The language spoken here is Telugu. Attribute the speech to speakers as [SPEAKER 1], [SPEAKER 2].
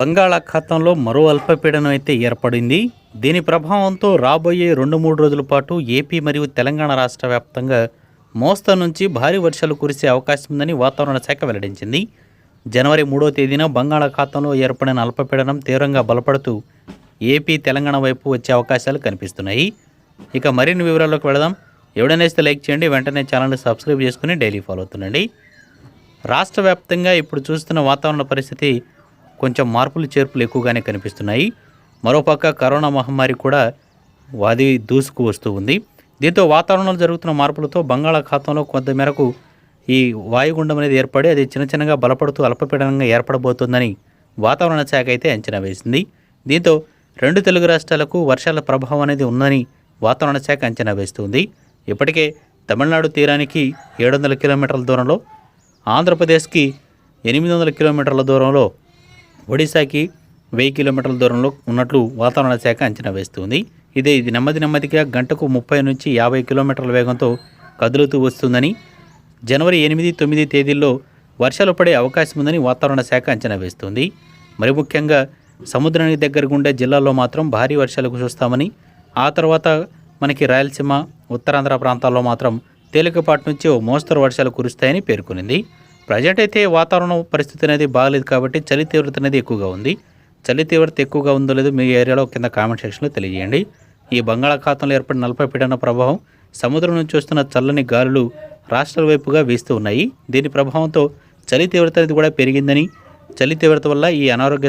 [SPEAKER 1] బంగాళాఖాతంలో మరో అల్పపీడనం అయితే ఏర్పడింది. దీని ప్రభావంతో రాబోయే రెండు మూడు రోజుల పాటు ఏపీ మరియు తెలంగాణ రాష్ట్ర వ్యాప్తంగా మోస్తా నుంచి భారీ వర్షాలు కురిసే అవకాశం ఉందని వాతావరణ శాఖ వెల్లడించింది. జనవరి మూడో తేదీన బంగాళాఖాతంలో ఏర్పడిన అల్పపీడనం తీవ్రంగా బలపడుతూ ఏపీ తెలంగాణ వైపు వచ్చే అవకాశాలు కనిపిస్తున్నాయి. ఇక మరిన్ని వివరాల్లోకి వెళదాం. ఎవడనేస్తే లైక్ చేయండి. వెంటనే ఛానల్ని సబ్స్క్రైబ్ చేసుకుని డైలీ ఫాలో అవుతుండండి. రాష్ట్ర వ్యాప్తంగా ఇప్పుడు చూస్తున్న వాతావరణ పరిస్థితి కొంచెం మార్పులు చేర్పులు ఎక్కువగానే కనిపిస్తున్నాయి. మరోపక్క కరోనా మహమ్మారి కూడా వాది దూసుకు వస్తూ ఉంది. దీంతో వాతావరణంలో జరుగుతున్న మార్పులతో బంగాళాఖాతంలో కొంత మేరకు ఈ వాయుగుండం అనేది ఏర్పడి అది చిన్న చిన్నగా బలపడుతూ అల్పపీడనంగా ఏర్పడబోతోందని వాతావరణ శాఖ అయితే అంచనా వేసింది. దీంతో రెండు తెలుగు రాష్ట్రాలకు వర్షాల ప్రభావం అనేది ఉందని వాతావరణ శాఖ అంచనా వేస్తుంది. ఇప్పటికే తమిళనాడు తీరానికి ఏడు వందల కిలోమీటర్ల దూరంలో ఆంధ్రప్రదేశ్కి ఎనిమిది వందల కిలోమీటర్ల దూరంలో ఒడిశాకి వెయ్యి కిలోమీటర్ల దూరంలో ఉన్నట్లు వాతావరణ శాఖ అంచనా వేస్తుంది. ఇదే ఇది నెమ్మది నెమ్మదిగా గంటకు ముప్పై నుంచి యాభై కిలోమీటర్ల వేగంతో కదులుతూ వస్తుందని జనవరి ఎనిమిది తొమ్మిది తేదీల్లో వర్షాలు పడే అవకాశం ఉందని వాతావరణ శాఖ అంచనా వేస్తుంది. మరి ముఖ్యంగా సముద్రానికి దగ్గరగుండే జిల్లాల్లో మాత్రం భారీ వర్షాలకు చూస్తామని ఆ తర్వాత మనకి రాయలసీమ ఉత్తరాంధ్ర ప్రాంతాల్లో మాత్రం తేలికపాటి నుంచి ఓ మోస్తరు వర్షాలు కురుస్తాయని పేర్కొనింది. ప్రజెంట్ అయితే వాతావరణం పరిస్థితి అనేది బాగాలేదు కాబట్టి చలి తీవ్రత అనేది ఎక్కువగా ఉంది. చలి తీవ్రత ఎక్కువగా ఉందో లేదో మీ ఏరియాలో కింద కామెంట్ సెక్షన్లో తెలియజేయండి. ఈ బంగాళాఖాతంలో ఏర్పడిన నలభై పీడన ప్రభావం సముద్రం నుంచి వస్తున్న చల్లని గాలులు రాష్ట్రాల వైపుగా వీస్తూ ఉన్నాయి. దీని ప్రభావంతో చలి తీవ్రత అనేది కూడా పెరిగిందని చలి తీవ్రత వల్ల ఈ అనారోగ్య